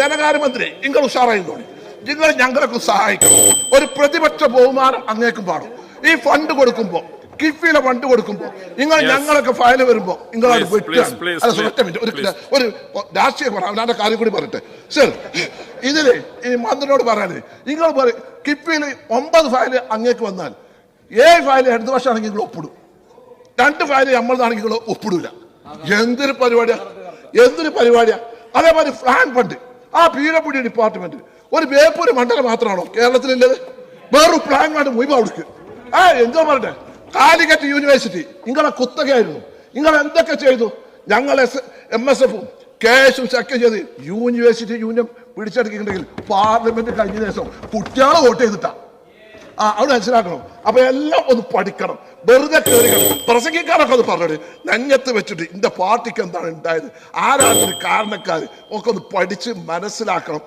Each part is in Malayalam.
ധനകാര്യമന്ത്രി നിങ്ങൾ ഉഷാറായിരുന്നു നിങ്ങൾ ഞങ്ങളൊക്കെ സഹായിക്കണം ഒരു പ്രതിപക്ഷ ബഹുമാനം അങ്ങേക്കും പാടും. ഈ ഫണ്ട് കൊടുക്കുമ്പോ കിഫിയിലെ ഫണ്ട് കൊടുക്കുമ്പോ നിങ്ങൾ. ഞങ്ങളൊക്കെ ഫയൽ വരുമ്പോ നിങ്ങൾ വെട്ടുകയാണ്. ഒരു. ഒരു രാഷ്ട്രീയ പറയാം കാര്യം കൂടി പറയട്ടെ. സർ ഇതിൽ ഈ മന്ത്രിയോട് പറയാനേ നിങ്ങൾ പറയും കിഫിയിൽ ഒമ്പത് ഫയൽ അങ്ങേക്ക് വന്നാൽ ഏഴ് ഫയൽ ഇടത് വർഷമാണെങ്കിൽ നിങ്ങൾ ഒപ്പിടും. രണ്ട് ഫയൽ നമ്മളതാണെങ്കിൽ നിങ്ങൾ ഒപ്പിടൂല. എന്തൊരു പരിപാടിയാ? എന്തൊരു പരിപാടിയാ? അതേപോലെ ഫ്ലാൻ ഫണ്ട് ആ പി ഡബ്ല്യു ഡിപ്പാർട്ട്മെന്റ് ഒരു ബേപ്പൂര് മണ്ഡലം മാത്രമാണോ കേരളത്തിലുള്ളത്? വേറൊരു പ്ലാൻ വേണ്ട മുഴുവൻ അവിടേക്ക്. ആ എന്തോ പറയട്ടെ? കാലിക്കറ്റ് യൂണിവേഴ്സിറ്റി നിങ്ങളെ കുത്തകയായിരുന്നു. നിങ്ങൾ എന്തൊക്കെ ചെയ്തു? ഞങ്ങൾ എസ് എം എസ് എഫും കേസും സെക്ഷൻ ചെയ്ത് യൂണിവേഴ്സിറ്റി യൂണിയൻ പിടിച്ചെടുക്കുന്നുണ്ടെങ്കിൽ പാർലമെന്റ് കഴിഞ്ഞ ദിവസം കുട്ടികളെ വോട്ട് ചെയ്തിട്ടാ. ആ അവിടെ മനസ്സിലാക്കണം. അപ്പൊ എല്ലാം ഒന്ന് പഠിക്കണം. വെറുതെ കയറി. പ്രസംഗിക്കാരൊക്കെ അത് പറഞ്ഞത് നെഞ്ഞത്ത് വെച്ചിട്ട് ഇന്റെ പാർട്ടിക്ക് എന്താണ് ഉണ്ടായത്? ആരാണ് കാരണക്കാർ കാരണക്കാര്? ഒക്കെ ഒന്ന് പഠിച്ച് മനസ്സിലാക്കണം.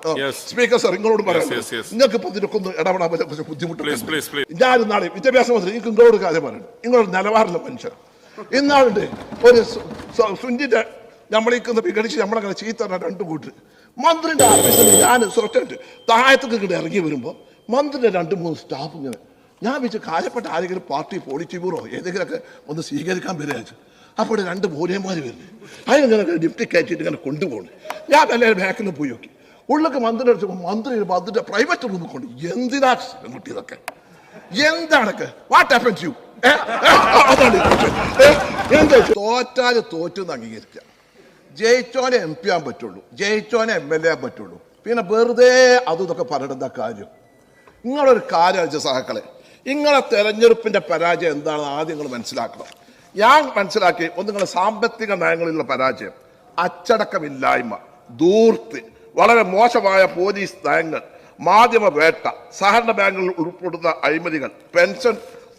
സ്പീക്കർ സാർ നിങ്ങളോട് പറയാം. നിങ്ങൾക്ക് ഇപ്പൊ ഇതിനൊക്കെ ഒന്ന് ഇടപെടാൻ പറ്റിയ കുറച്ച് ബുദ്ധിമുട്ടുണ്ട്. ഞാൻ നാളെ വിദ്യാഭ്യാസ മന്ത്രി എനിക്ക് നിങ്ങളോട് കാര്യം പറയണം. നിങ്ങളൊരു നിലവാരമുള്ള മനുഷ്യർ ഇന്നാളുണ്ട് ഒരു സുഞ്ചിന്റെ നമ്മളെ വിഘടിച്ച് നമ്മളങ്ങനെ ചീത്ത രണ്ടു കൂട്ടർ മന്ത്രിന്റെ ആഫീസിൽ ഞാൻ സുരക്ഷ താഴത്തേക്ക് ഇങ്ങോട്ട് ഇറങ്ങി വരുമ്പോൾ മന്ത്രിന്റെ രണ്ട് മൂന്ന് സ്റ്റാഫ് ഇങ്ങനെ. ഞാൻ വെച്ച് കാര്യപ്പെട്ട ആരെങ്കിലും പാർട്ടി പോളിറ്റി ബ്യൂറോ ഏതെങ്കിലുമൊക്കെ ഒന്ന് സ്വീകരിക്കാൻ വരിക അപ്പോൾ രണ്ട് മൂലയന്മാർ വരുന്നു. അതിനിങ്ങനെ ഡിപ്റ്റി കയറ്റിയിട്ട് ഇങ്ങനെ കൊണ്ടുപോകണം ഞാൻ എല്ലാവരും ബാക്കിൽ പോയി നോക്കി. ഉള്ളൊക്കെ മന്ത്രി അടിച്ചപ്പോൾ മന്ത്രി മന്ത്രിയുടെ പ്രൈവറ്റ് റൂമിൽ കൊണ്ട് എന്തിനാ കുട്ടി ഇതൊക്കെ എന്താണൊക്കെ? വാട്ട് ഹാപ്പൻസ് യു എന്താ തോറ്റാൽ തോറ്റു എന്ന് അംഗീകരിക്കുക. ജയിച്ചോനെ എം പി ആകാൻ പറ്റുള്ളൂ. ജയിച്ചോനെ എം എൽ എ ആകാൻ പറ്റുള്ളൂ. പിന്നെ വെറുതെ അതും ഇതൊക്കെ പറയേണ്ട കാര്യം? നിങ്ങളൊരു കാര്യം വെച്ച സഹാക്കളെ നിങ്ങളെ തെരഞ്ഞെടുപ്പിന്റെ പരാജയം എന്താണെന്ന് ആദ്യം നിങ്ങൾ മനസ്സിലാക്കണം. ഞാൻ മനസ്സിലാക്കി ഒന്ന് നിങ്ങൾ സാമ്പത്തിക നയങ്ങളിലുള്ള പരാജയം അച്ചടക്കമില്ലായ്മ ദൂർത്ത് വളരെ മോശമായ പോലീസ് നയങ്ങൾ മാധ്യമ വേട്ട സഹകരണ ബാങ്കുകളിൽ ഉൾപ്പെടുന്ന അഴിമതികൾ പെൻഷൻ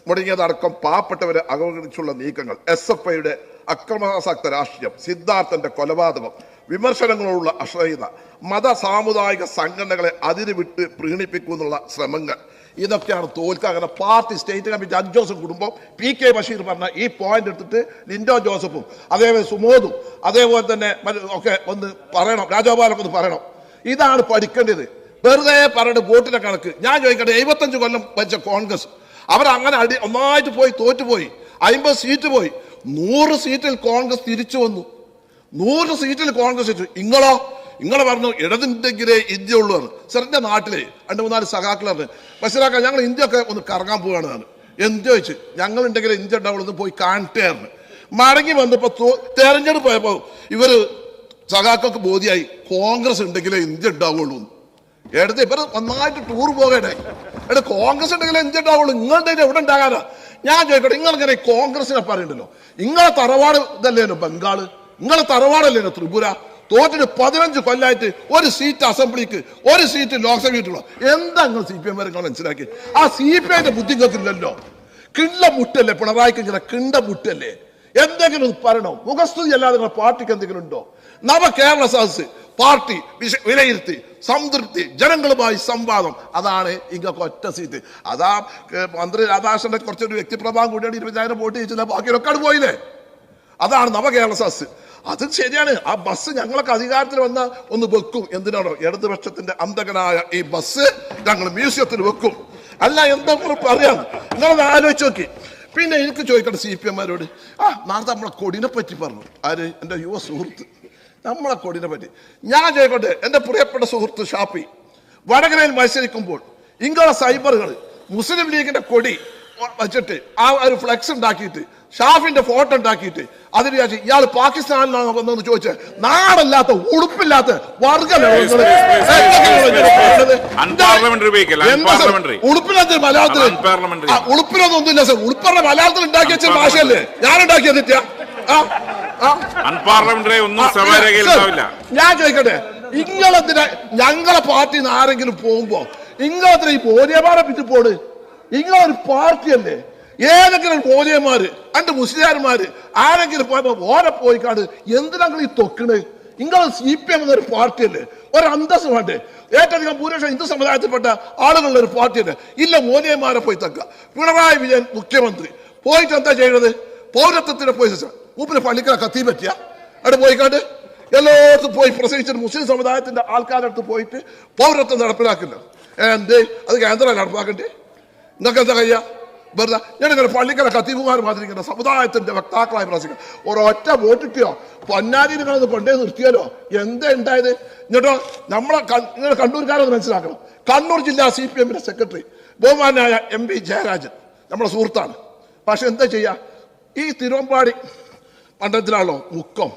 മുടങ്ങിയതടക്കം പാവപ്പെട്ടവരെ അവഗണിച്ചുള്ള നീക്കങ്ങൾ എസ് എഫ് ഐയുടെ അക്രമാസക്ത രാഷ്ട്രീയം സിദ്ധാർത്ഥന്റെ കൊലപാതകം വിമർശനങ്ങളോടുള്ള അശ്രയത മത സാമുദായിക സംഘടനകളെ അതിര് വിട്ട് പ്രീണിപ്പിക്കുന്നുള്ള ശ്രമങ്ങൾ. ഇതൊക്കെയാണ് തോൽക്കുക അങ്ങനെ പാർട്ടി സ്റ്റേറ്റ് കമ്മിറ്റി അഞ്ച് ജോസഫ് കുടുംബം പി കെ ബഷീർ പറഞ്ഞ ഈ പോയിന്റ് എടുത്തിട്ട് ലിൻഡോ ജോസഫും അതേപോലെ സുമോദും അതേപോലെ തന്നെ ഒക്കെ ഒന്ന് പറയണം. രാജഗോപാലൊക്കെ ഒന്ന് പറയണം. ഇതാണ് പഠിക്കേണ്ടത്. വെറുതെ പറഞ്ഞിട്ട് വോട്ടിന്റെ കണക്ക്. ഞാൻ ചോദിക്കട്ടെ എഴുപത്തഞ്ച് കൊല്ലം വെച്ച കോൺഗ്രസ് അവരങ്ങനെ അടി ഒന്നായിട്ട് പോയി തോറ്റുപോയി അമ്പത് സീറ്റ് പോയി നൂറ് സീറ്റിൽ കോൺഗ്രസ് തിരിച്ചു വന്നു. നൂറ് സീറ്റിൽ കോൺഗ്രസ് ജയിച്ചു. ഇങ്ങളോ? ഇങ്ങളെ പറഞ്ഞു ഇടതുണ്ടെങ്കിലേ ഇന്ത്യ ഉള്ളൂ എന്ന്. നാട്ടിലെ രണ്ട് മൂന്നാൽ സഖാക്കൾ പറഞ്ഞു മനസ്സിലാക്കാൻ ഞങ്ങൾ ഇന്ത്യ ഒക്കെ ഒന്ന് കറങ്ങാൻ പോവുകയാണ് എന്ത് ചോദിച്ചു? ഞങ്ങൾ ഉണ്ടെങ്കിൽ ഇന്ത്യ ഉണ്ടാവുള്ളൂ പോയി കാണട്ടേർന്ന് മടങ്ങി വന്നപ്പോൾ തെരഞ്ഞെടുപ്പ് പോയപ്പോ ഇവർ സഖാക്കൾക്ക് ബോധ്യായി കോൺഗ്രസ് ഉണ്ടെങ്കിലേ ഇന്ത്യ ഉണ്ടാവുള്ളൂ. എടുത്ത് ഇവർ നന്നായിട്ട് ടൂർ പോകട്ടെ എടാ കോൺഗ്രസ് ഉണ്ടെങ്കിലേ ഇന്ത്യ ഉണ്ടാവുള്ളൂ. നിങ്ങളുടെ എവിടെ ഉണ്ടാകാനാ? ഞാൻ ചോദിക്കട്ടെ നിങ്ങൾ ഇങ്ങനെ കോൺഗ്രസിനെ പറയണ്ടല്ലോ? നിങ്ങളെ തറവാട് ഇതല്ലേനോ ബംഗാൾ? നിങ്ങളെ തറവാടല്ലേ ത്രിപുര? തോറ്റിട്ട് പതിനഞ്ച് കൊല്ലായിട്ട് ഒരു സീറ്റ് അസംബ്ലിക്ക് ഒരു സീറ്റ് ലോക്സഭയിട്ടുള്ള എന്താ നിങ്ങൾ സി പി എം വരെ മനസ്സിലാക്കി? ആ സി പി ഐന്റെ ബുദ്ധി കത്തില്ലല്ലോ കിണ്ട മുട്ടല്ലേ പിണറായിക്ക് ഇങ്ങനെ കിണ്ട മുട്ടല്ലേ എന്തെങ്കിലും പറയണോ? മുഖസ്തുതി അല്ലാതെ നിങ്ങളുടെ പാർട്ടിക്ക് എന്തെങ്കിലും ഉണ്ടോ? നവ കേരള സദസ് പാർട്ടി വിലയിരുത്തി സംതൃപ്തി ജനങ്ങളുമായി സംവാദം. അതാണ് ഇങ്ങൊക്കെ ഒറ്റ സീറ്റ് അതാ മന്ത്രി രാധാകൃഷ്ണന്റെ കുറച്ചൊരു വ്യക്തിപ്രഭാവം കൂടിയാണ് ഇരുപതിനായിരം വോട്ട് ചെയ്യിച്ചില്ല ബാക്കിയൊക്കെ പോയില്ലേ? അതാണ് നവ കേരള സദസ് അത് ശരിയാണ്. ആ ബസ് ഞങ്ങളൊക്കെ അധികാരത്തിൽ വന്ന ഒന്ന് വെക്കും. എന്തിനാണോ? ഇടതുപക്ഷത്തിന്റെ അന്തകനായ ഈ ബസ് ഞങ്ങൾ മ്യൂസിയത്തിൽ വെക്കും. അല്ല എന്താ പറയാം നിങ്ങളത് ആലോചിച്ച് നോക്കി. പിന്നെ എനിക്ക് ചോദിക്കട്ടെ സി പി എമ്മാരോട് ആ നാളത്തെ നമ്മളെ കൊടിനെ പറ്റി പറഞ്ഞു. ആര്? എന്റെ യുവ സുഹൃത്ത്. നമ്മളെ കൊടിനെ പറ്റി. ഞാൻ ചോദിക്കട്ടെ എന്റെ പ്രിയപ്പെട്ട സുഹൃത്ത് ഷാപ്പി വടകരയിൽ മത്സരിക്കുമ്പോൾ ഇങ്ങളെ സൈബറുകൾ മുസ്ലിം ലീഗിന്റെ കൊടി വെച്ചിട്ട് ആ ഒരു ഫ്ലെക്സ് ഉണ്ടാക്കിയിട്ട് ഷാഫിന്റെ ഫോട്ടോ ഉണ്ടാക്കിയിട്ട് അതിന് വിചാരിച്ചു ഇയാൾ പാകിസ്ഥാനിലാണ് വന്നതെന്ന് ചോദിച്ച് നാടല്ലാത്ത ഉടുപ്പില്ലാത്ത ഉടുപ്പിനകത്ത് മലയാളത്തിൽ Unparliamentary. ഒന്നുമില്ല സർ. ഉളുപ്പറ മലയാളത്തിൽ ഉണ്ടാക്കി വെച്ച ഭാഷയല്ലേ? ഞാൻ ഉണ്ടാക്കിയത് ഞാൻ ചോദിക്കട്ടെ ഇങ്ങളെന്തിനാ ഞങ്ങളെ പാർട്ടിന്ന് ആരെങ്കിലും പോകുമ്പോ ഇങ്ങളെന്തിനാ ഈ ബോധ്യമാരെ പിറ്റ് പോട് ഇങ്ങളൊരു പാർട്ടിയല്ലേ? ഏതെങ്കിലും ബോധ്യന്മാര് അണ്ട് മുസ്ലിംമാര് ആരെങ്കിലും പോയപ്പോ ഓരെ പോയിക്കാണ്ട് എന്തിനാ എന്തിനാങ്ങൾ ഈ തൊക്കണ്? നിങ്ങൾ സി പി എം എന്നൊരു പാർട്ടിയല്ലേ? ഒരു അന്തസ് വേണ്ടേ? ഏറ്റവും ഭൂരിപക്ഷം ഹിന്ദു സമുദായത്തിൽപ്പെട്ട ആളുകളുടെ ഒരു പാർട്ടിയല്ലേ? ഇല്ല മോദിയന്മാരെ പോയി തക്ക. പിണറായി വിജയൻ മുഖ്യമന്ത്രി. പോയിട്ട് എന്താ ചെയ്യണത്? പൗരത്വത്തിന്റെ പോയി മൂപ്പിന് പള്ളിക്കല കത്തി പറ്റിയ. അവിടെ പോയിക്കാണ്ട് എല്ലായിടത്തും പോയി പ്രസംഗിച്ചിട്ട് മുസ്ലിം സമുദായത്തിന്റെ ആൾക്കാരുടെ അടുത്ത് പോയിട്ട് പൗരത്വം നടപ്പിലാക്കില്ല. എന്ത്? അത് കേന്ദ്രം നടപ്പാക്കണ്ടേ? നിങ്ങൾക്ക് എന്താ കഴിയാ വെറുതെ ഞാനിങ്ങനെ പള്ളിക്കല കത്തീഫുമാർ മാതിരി സമുദായത്തിന്റെ വക്താക്കളായി പ്രസംഗിക്കുക ഒരൊറ്റ വോട്ടിട്ടോ പൊന്നാരി നിങ്ങളത് കൊണ്ടേ നിർത്തിയാലോ? എന്താ ഉണ്ടായത്? എന്നിട്ടോ നമ്മളെ നിങ്ങൾ കണ്ണൂർക്കാരത് മനസ്സിലാക്കണം. കണ്ണൂർ ജില്ലാ സി പി എമ്മിന്റെ സെക്രട്ടറി ബഹുമാനായ എം പി ജയരാജൻ നമ്മുടെ സുഹൃത്താണ്. പക്ഷെ എന്താ ചെയ്യാ? ഈ തിരുവമ്പാടി മണ്ഡലത്തിലാണല്ലോ മുക്കം.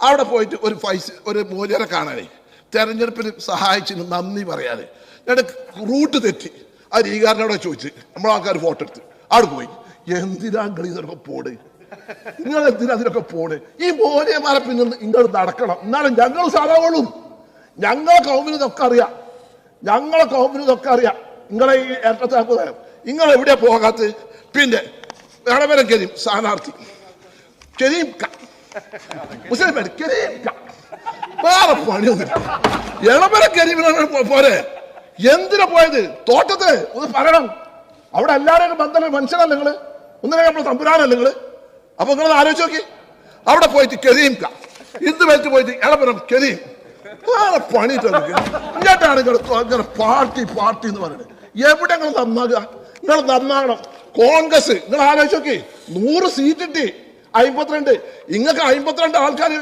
അവിടെ പോയിട്ട് ഒരു ഫൈസ് ഒരു മൂല്യരെ കാണാനേ. തെരഞ്ഞെടുപ്പിന് സഹായിച്ചതിന് നന്ദി പറയാതെ ഞാൻ റൂട്ട് തെറ്റി. ആ രീകാരനോടെ ചോദിച്ച്. നമ്മളെ ആൾക്കാർ ഫോട്ടോ എടുത്ത്. ആട് പോയി. എന്തിനാ കളി ഇതിനൊക്കെ പോണ്? നിങ്ങൾ എന്തിനാ അതിനൊക്കെ പോണ്? ഈ മോനെമാരെ പിന്നെ നിങ്ങൾ നടക്കണം. എന്നാലും ഞങ്ങൾ സാധാവുള്ളൂ ഞങ്ങളെ കൗമിന് ഇതൊക്കെ അറിയാം. ഞങ്ങളെ കൗമിന് ഇതൊക്കെ അറിയാം. നിങ്ങളെ ഈ ഏറ്റത്താക്കുതായം നിങ്ങൾ എവിടെയാ പോകാത്ത പിന്നെ വേണവരം കരീം സ്ഥാനാർത്ഥി. കരീം മുസ്ലിം പേര് കരീം പണിയൊന്നുമില്ല. ഇളവര കരീമിനാണ് പോരെ. എന്തിനാ പോയത്? തോട്ടത്ത് ഒന്ന് പറയണം. അവിടെ എല്ലാവരും ബന്ധം മനുഷ്യനല്ല നിങ്ങൾ? ഒന്നിനെ നമ്മൾ തമ്പുരാനല്ല നിങ്ങൾ? അപ്പൊ നിങ്ങൾ ആലോചിച്ച് നോക്കി. അവിടെ പോയിട്ട് കെതിയും ഇന്ന് വെച്ച് പോയിട്ട് ഇളവരം കെതിയും. വേറെ പണി ഇങ്ങോട്ടാണ് ഇങ്ങനെ പാർട്ടി പാർട്ടി എന്ന് പറയുന്നത്. എവിടെ നിങ്ങൾ നന്നാകുക നിങ്ങൾ നന്നാകണം. കോൺഗ്രസ് നിങ്ങൾ ആലോചിച്ച് നോക്കി. നൂറ് സീറ്റ് കിട്ടി. അമ്പത്തിരണ്ട് ഇങ്ങക്ക് അമ്പത്തിരണ്ട് ആൾക്കാർ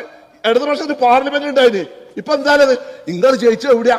ഇടതുപക്ഷത്തിന് പാർലമെന്റ് ഉണ്ടായിരുന്നു ഇപ്പൊ എന്തായാലും നിങ്ങൾ ജയിച്ച എവിടെയാ?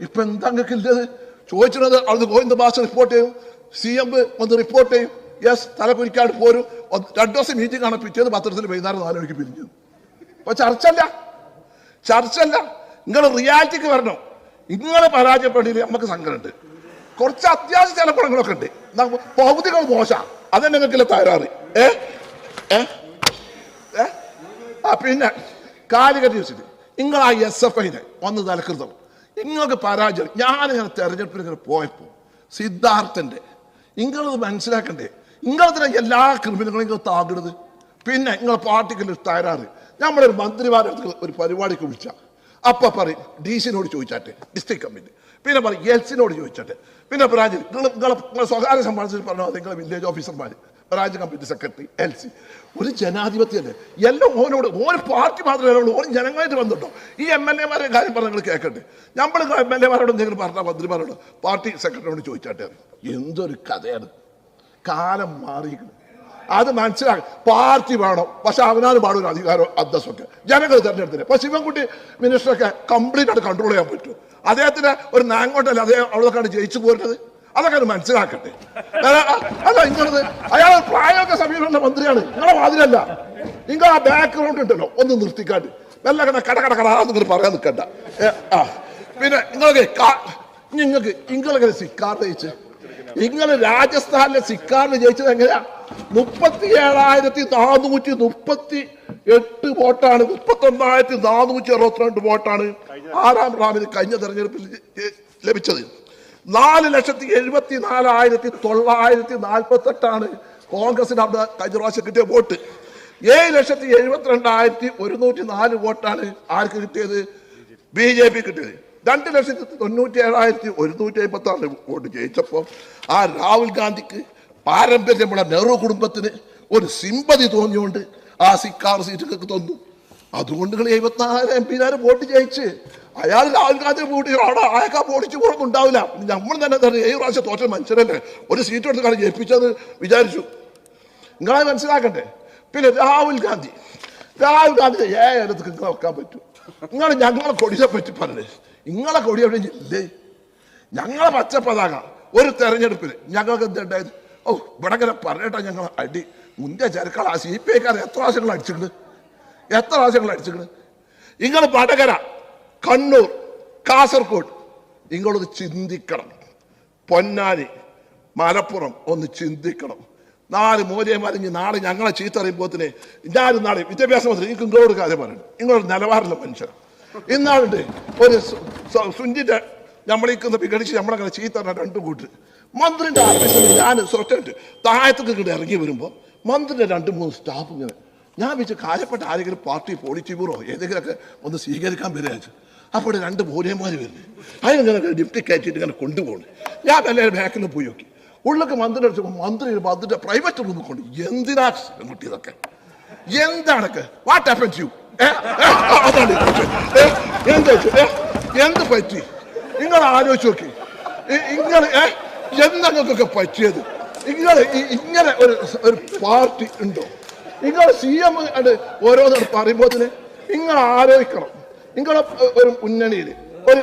ഇപ്പൊ എന്താ നിങ്ങൾക്ക് ഇല്ലത്? ചോദിച്ചത് അവിടുന്ന് ഗോവിന്ദ ബാസ് റിപ്പോർട്ട് ചെയ്യും. സി എം വന്ന് റിപ്പോർട്ട് ചെയ്യും. യെസ് തലകുരിക്കാട് പോരും. രണ്ടു ദിവസം മീറ്റിംഗ് ആണ്. പിറ്റേന്ന് പത്രത്തിൽ വൈകുന്നേരം നാല് മണിക്ക് പിരിഞ്ഞു. അപ്പൊ ചർച്ചല്ല ചർച്ചല്ല നിങ്ങൾ റിയാലിറ്റിക്ക് വരണം. നിങ്ങൾ പരാജയപ്പെടില്ല നമുക്ക് സങ്കടമുണ്ട്. കുറച്ച് അത്യാവശ്യ ചില ഗുണങ്ങളൊക്കെ ഉണ്ട്. ഭൗതികൾ മോശ. അതന്നെ നിങ്ങൾക്കില്ല തകരാറ്? ഏ? ഏ? പിന്നെ കാലിക്കറ്റ് വെച്ചിട്ട്. നിങ്ങൾ ആ എസ് എഫ് ഐനെ ഒന്ന് തലക്കൃതം നിങ്ങൾക്ക് പരാജയം. ഞാനിങ്ങനെ തെരഞ്ഞെടുപ്പിൽ ഇങ്ങനെ പോയപ്പോൾ സിദ്ധാർത്ഥന്റെ നിങ്ങളത് മനസ്സിലാക്കണ്ടേ? നിങ്ങളതിനെ എല്ലാ ക്രിമിനലുകളും നിങ്ങൾ താകിടുന്നത് പിന്നെ നിങ്ങളെ പാർട്ടിക്കുള്ള തകരാറ്. നമ്മളൊരു മന്ത്രിമാരുടെ ഒരു പരിപാടിക്ക് വിളിച്ച. അപ്പം പറയും ഡി സിനോട് ചോദിച്ചാട്ടെ ഡിസ്ട്രിക്ട് കമ്മിറ്റി. പിന്നെ പറയും എൽസിനോട് ചോദിച്ചാട്ടെ. പിന്നെ ബ്രാഞ്ചിൽ നിങ്ങൾ നിങ്ങളെ നിങ്ങളെ സ്വകാര്യ സമ്മാനത്തിൽ പറഞ്ഞാൽ നിങ്ങളെ വില്ലേജ് ഓഫീസർമാർ branch committee secretary L C ഒരു ജനാധിപത്യല്ലേ? എല്ലാം ഓനോട് ഓന് പാർട്ടി മാത്രമേ ഉള്ളൂ ഓന് ജനങ്ങളായിട്ട് വന്നിട്ടോ ഈ എം എൽ എമാരെ കാര്യം പറഞ്ഞ് നിങ്ങൾ കേൾക്കട്ടെ നമ്മൾ എം എൽ എമാരോട് എന്തെങ്കിലും പറഞ്ഞാൽ മന്ത്രിമാരോട് പാർട്ടി സെക്രട്ടറിയോട് ചോദിച്ചാട്ടെ. എന്തൊരു കഥയാണ്. കാലം മാറിയിരിക്കുന്നു. അത് മനസ്സിലാക്കി പാർട്ടി വേണം പക്ഷെ അവനാണ് പാടും അധികാരം അന്തസ്സൊക്കെ. ജനങ്ങൾ തെരഞ്ഞെടുത്തില്ല? പക്ഷെ ശിവൻകുട്ടി മിനിസ്റ്ററൊക്കെ കംപ്ലീറ്റ് ആയിട്ട് കൺട്രോൾ ചെയ്യാൻ പറ്റും അദ്ദേഹത്തിന് ഒരു നാങ്ങോട്ടല്ല അദ്ദേഹം അവിടെക്കാണ് ജയിച്ചു പോരുന്നത്? അതൊക്കെ അത് മനസ്സിലാക്കട്ടെ. അല്ല, നിങ്ങളത് അയാൾ പ്രായമൊക്കെ സമീപമുള്ള മന്ത്രിയാണ്. നിങ്ങളെ മാതിരല്ല. നിങ്ങൾ ആ ബാക്ക്ഗ്രൗണ്ട് ഉണ്ടല്ലോ ഒന്ന് നിർത്തിക്കാണ്ട്. നല്ല കട കട കട കട നിങ്ങൾ പറയാൻ നിൽക്കണ്ട. പിന്നെ നിങ്ങൾക്ക് നിങ്ങൾക്ക് നിങ്ങളെങ്ങനെ സിക്കാർ ജയിച്ച്? നിങ്ങൾ രാജസ്ഥാനിലെ സിക്കാറിൽ ജയിച്ചത് എങ്ങനെയാ? മുപ്പത്തി ഏഴായിരത്തി നാനൂറ്റി മുപ്പത്തി എട്ട് വോട്ടാണ്. മുപ്പത്തി ഒന്നായിരത്തി നാനൂറ്റി അറുപത്തിരണ്ട് വോട്ടാണ് ആറാം റാമിന് കഴിഞ്ഞ തെരഞ്ഞെടുപ്പിൽ ലഭിച്ചത്. നാല് ലക്ഷത്തി എഴുപത്തി നാലായിരത്തി തൊള്ളായിരത്തി നാൽപ്പത്തി എട്ടാണ് കോൺഗ്രസിന് അവിടെ കഴിഞ്ഞ പ്രാവശ്യം കിട്ടിയ വോട്ട്. ഏഴ് ലക്ഷത്തി എഴുപത്തിരണ്ടായിരത്തി ഒരുന്നൂറ്റി നാല് വോട്ടാണ് ആർക്ക് കിട്ടിയത്? ബി ജെ പി കിട്ടിയത്. രണ്ട് ലക്ഷത്തി തൊണ്ണൂറ്റി ഏഴായിരത്തി ഒരുന്നൂറ്റി അമ്പത്തി ആറ് വോട്ട് ജയിച്ചപ്പോൾ ആ രാഹുൽ ഗാന്ധിക്ക് പാരമ്പര്യമുള്ള നെഹ്റു കുടുംബത്തിന് ഒരു സിമ്പതി തോന്നിയോണ്ട് ആ സിക്കാർ സീറ്റുകൾക്ക് തന്നു. അതുകൊണ്ട് നിങ്ങൾ എഴുപത്തിനാല് എം പിമാര് വോട്ട് ജയിച്ച്. അയാൾ രാഹുൽ ഗാന്ധി വോട്ട് അവിടെ അയാൾക്ക് ഓടിച്ചു പോകുന്നു ഉണ്ടാവില്ല. നമ്മൾ തന്നെ തന്നെ ഏഴ് പ്രാവശ്യം തോറ്റൽ മനുഷ്യരല്ലേ? ഒരു സീറ്റ് എടുത്ത് കാണാൻ ജയിപ്പിച്ചത് വിചാരിച്ചു. നിങ്ങളെ മനസ്സിലാക്കണ്ടേ? പിന്നെ രാഹുൽ ഗാന്ധി. രാഹുൽ ഗാന്ധി ഏതൊക്കെ നിങ്ങളെ വെക്കാൻ പറ്റൂ. നിങ്ങൾ ഞങ്ങളെ കൊടിയെ പറ്റി പറഞ്ഞേ. നിങ്ങളെ കൊടി എവിടെ ഇല്ലേ? ഞങ്ങളെ പച്ച പതാക ഒരു തെരഞ്ഞെടുപ്പിൽ ഞങ്ങൾക്ക് എന്തുണ്ടായത് ഓ ഇവിടെ ഇങ്ങനെ പറഞ്ഞിട്ടാ ഞങ്ങൾ അടി. മുന്തിയ ചരക്കൾ ആ സി പി ഐക്കാർ എത്ര പ്രാവശ്യങ്ങൾ അടിച്ചിട്ടുണ്ട്? എത്ര പ്രാവശ്യങ്ങൾ അടിച്ചിട്ടുണ്ട്? നിങ്ങൾ വടകര കണ്ണൂർ കാസർഗോഡ്. നിങ്ങളൊന്ന് ചിന്തിക്കണം. പൊന്നാനി മലപ്പുറം ഒന്ന് ചിന്തിക്കണം. നാല് മൂല്യമാരിഞ്ഞ് നാളെ ഞങ്ങളെ ചീത്ത അറിയുമ്പോത്തിന് ഞാനും നാളെ വിദ്യാഭ്യാസ മന്ത്രി എനിക്ക് നിങ്ങളോട് കാര്യം പറയണം. നിങ്ങളൊരു നിലവാരമുള്ള മനുഷ്യൻ ഇന്നാളുണ്ട് ഒരു സു- സു- സുഞ്ചിന്റെ നമ്മളിക്കുന്ന വിഘടിച്ച് നമ്മളങ്ങനെ ചീത്ത രണ്ട് കൂട്ട്. മന്ത്രിന്റെ ഓഫീസിൽ ഞാൻ സ്വറ്റായിട്ട് താഴത്തേക്ക് ഇങ്ങോട്ട് ഇറങ്ങി വരുമ്പോൾ മന്ത്രിന്റെ രണ്ട് മൂന്ന് സ്റ്റാഫ് ഇങ്ങനെ. ഞാൻ വെച്ച് കാര്യപ്പെട്ട ആരെങ്കിലും പാർട്ടി പോളിറ്റി ബ്യൂറോ ഏതെങ്കിലുമൊക്കെ ഒന്ന് സ്വീകരിക്കാൻ വരികയാണ് അപ്പോൾ രണ്ട് രണ്ട് വരുന്നത് വരുന്നു അതിനിങ്ങനെ ലിഫ്റ്റ് കയറ്റിയിട്ട് ഇങ്ങനെ കൊണ്ടുപോകണം ഞാൻ എല്ലാവരും ബാക്കിൽ പോയി നോക്കി. ഉള്ളൊക്കെ മന്ത്രി അടിച്ചപ്പോൾ മന്ത്രി മന്ത്രിയുടെ പ്രൈവറ്റ് റൂമിൽ കൊണ്ട് എന്തിനാ കിട്ടിയതൊക്കെ? എന്താണൊക്കെ? വാട്ട് ഹാപ്പൻ യു അതാണ് എന്താ എന്ത് പറ്റി? നിങ്ങൾ ആലോചിച്ച് നോക്കി. നിങ്ങൾ എന്തൊക്കെ പറ്റിയത്? നിങ്ങൾ ഇങ്ങനെ ഒരു ഒരു പാർട്ടി ഉണ്ടോ? നിങ്ങൾ സി എം ഓരോന്നും പറയുമ്പോൾ നിങ്ങൾ ആലോചിക്കണം. നിങ്ങളെ ഒരു മുന്നണിയിൽ ഒരു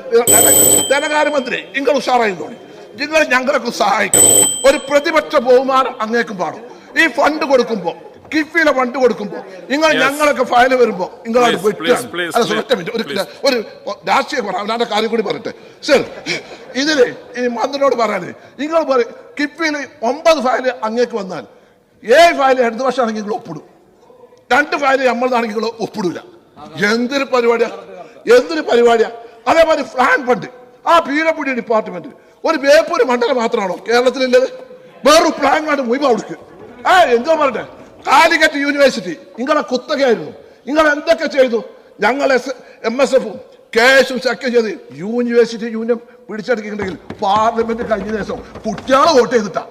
ധനകാര്യമന്ത്രി നിങ്ങൾ ഉഷാറായി തോന്നി. നിങ്ങൾ ഞങ്ങളൊക്കെ സഹായിക്കണം. ഒരു പ്രതിപക്ഷ ബഹുമാനം അങ്ങേക്കും പാടും. ഈ ഫണ്ട് കൊടുക്കുമ്പോൾ കിഫിയിലെ ഫണ്ട് കൊടുക്കുമ്പോൾ നിങ്ങൾ. ഞങ്ങളൊക്കെ ഫയൽ വരുമ്പോൾ നിങ്ങളോട് വെട്ടാണ് ഒരു ഒരു രാഷ്ട്രീയ അവനാന്റെ കാര്യം കൂടി പറയട്ടെ സർ ഇതിൽ ഈ മന്ത്രിനോട് പറയാനേ നിങ്ങൾ പറയും കിഫിയിൽ ഒമ്പത് ഫയൽ അങ്ങേക്ക് വന്നാൽ ഏഴ് ഫയൽ ഇടത് വർഷമാണെങ്കിൽ നിങ്ങൾ ഒപ്പിടും. രണ്ട് ഫയൽ നമ്മളതാണെങ്കിൽ നിങ്ങൾ ഒപ്പിടൂല. എന്തൊരു പരിപാടിയാ? എന്തൊരു പരിപാടിയാണ് അതേമാതിരി ഫ്ലാൻ ഫണ്ട് ആ പീരപ്പുടി ഡിപ്പാർട്ട്മെന്റ് ഒരു ബേപ്പൂര് മണ്ഡലം മാത്രമാണോ കേരളത്തിലുള്ളത്? വേറൊരു പ്ലാൻ ഫണ്ട് മുയിമ അവിടേക്ക്. ആ എന്തോ പറയട്ടെ? കാലിക്കറ്റ് യൂണിവേഴ്സിറ്റി നിങ്ങളെ കുത്തകയായിരുന്നു. നിങ്ങൾ എന്തൊക്കെ ചെയ്തു? ഞങ്ങൾ എസ് എം എസ് എഫും കേസും സെക്ഷൻ ചെയ്ത് യൂണിവേഴ്സിറ്റി യൂണിയൻ പിടിച്ചെടുക്കുന്നുണ്ടെങ്കിൽ പാർലമെന്റ് കഴിഞ്ഞ ദിവസം കുട്ടികളെ വോട്ട് ചെയ്തിട്ടാ.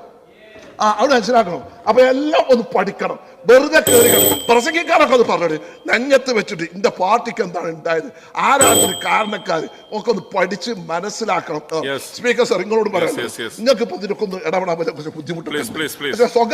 ആ അവിടെ മനസ്സിലാക്കണം. അപ്പൊ എല്ലാം ഒന്ന് പഠിക്കണം. വെറുതെ കയറിക്കണം പ്രസംഗിക്കാനൊക്കെ ഒന്ന് പറഞ്ഞു നെഞ്ഞത്ത് വെച്ചിട്ട് ഇന്റെ പാർട്ടിക്ക് എന്താണ് ഉണ്ടായത്? ആരാണ് കാരണക്കാർ കാരണക്കാര്? ഒക്കെ ഒന്ന് പഠിച്ച് മനസ്സിലാക്കണം. സ്പീക്കർ സാർ നിങ്ങളോട് പറയാം. നിങ്ങൾക്ക് ഇപ്പൊ ഇതിനൊക്കെ ഒന്ന് ഇടപെടാൻ പറ്റുന്ന കുറച്ച് Please, please, please. ബുദ്ധിമുട്ടുണ്ട് സ്വകാര്യ